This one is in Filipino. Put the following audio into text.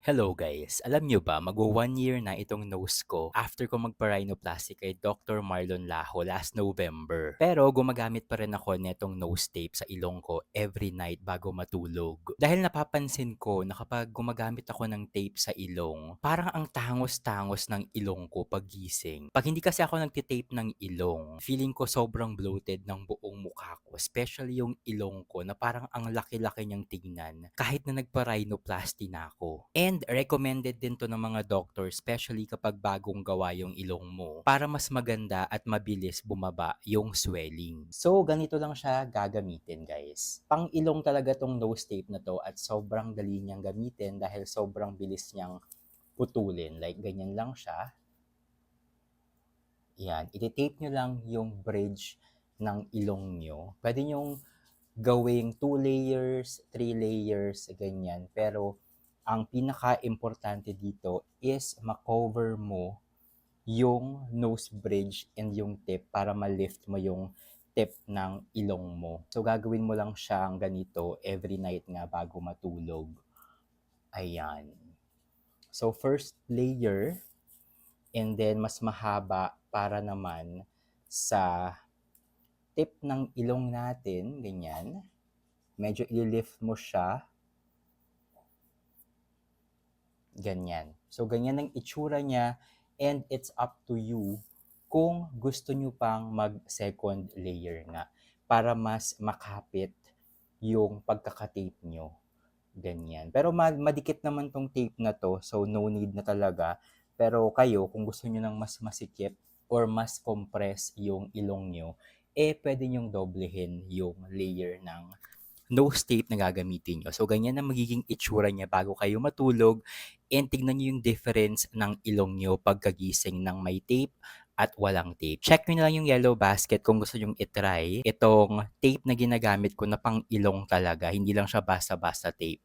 Hello guys! Alam nyo ba, magwa one year na itong nose ko after ko magpa-rhinoplasty kay Dr. Marlon Laho last November. Pero gumagamit pa rin ako netong nose tape sa ilong ko every night bago matulog. Dahil napapansin ko na kapag gumagamit ako ng tape sa ilong, parang ang tangos-tangos ng ilong ko pagising. Pag hindi kasi ako nagtitape ng ilong, feeling ko sobrang bloated ng buong mukha ko. Especially yung ilong ko na parang ang laki-laki niyang tingnan kahit na nagpa-rhinoplasty na ako. And recommended din to ng mga doctor, especially kapag bagong gawa yung ilong mo, para mas maganda at mabilis bumaba yung swelling. So, ganito lang siya gagamitin, guys. Pang ilong talaga tong nose tape na to at sobrang dali niyang gamitin dahil sobrang bilis niyang putulin. Like, ganyan lang siya. Yan. Iti-tape nyo lang yung bridge ng ilong nyo. Pwede nyong gawing 2 layers, 3 layers, ganyan. Pero, ang pinaka-importante dito is makover mo yung nose bridge and yung tip para ma-lift mo yung tip ng ilong mo. So, gagawin mo lang siyang ganito every night nga bago matulog. Ayan. So, first layer, and then mas mahaba para naman sa tip ng ilong natin, ganyan. Medyo i-lift mo siya Ganyan. So, ganyan ang itsura niya and it's up to you kung gusto nyo pang mag-second layer nga para mas makapit yung pagkakatape nyo. Ganyan. Pero ma- madikit naman tong tape na to, so no need na talaga. Pero kayo, kung gusto nyo ng mas masikip or mas compress yung ilong nyo, eh pwede nyong doblehin yung layer ng nose tape na gagamitin nyo. So, ganyan na magiging itsura niya bago kayo matulog. And tignan nyo yung difference ng ilong nyo pagkagising ng may tape at walang tape. Check nyo na lang yung yellow basket kung gusto nyong itry itong tape na ginagamit ko na pang ilong talaga. Hindi lang siya basta-basta tape.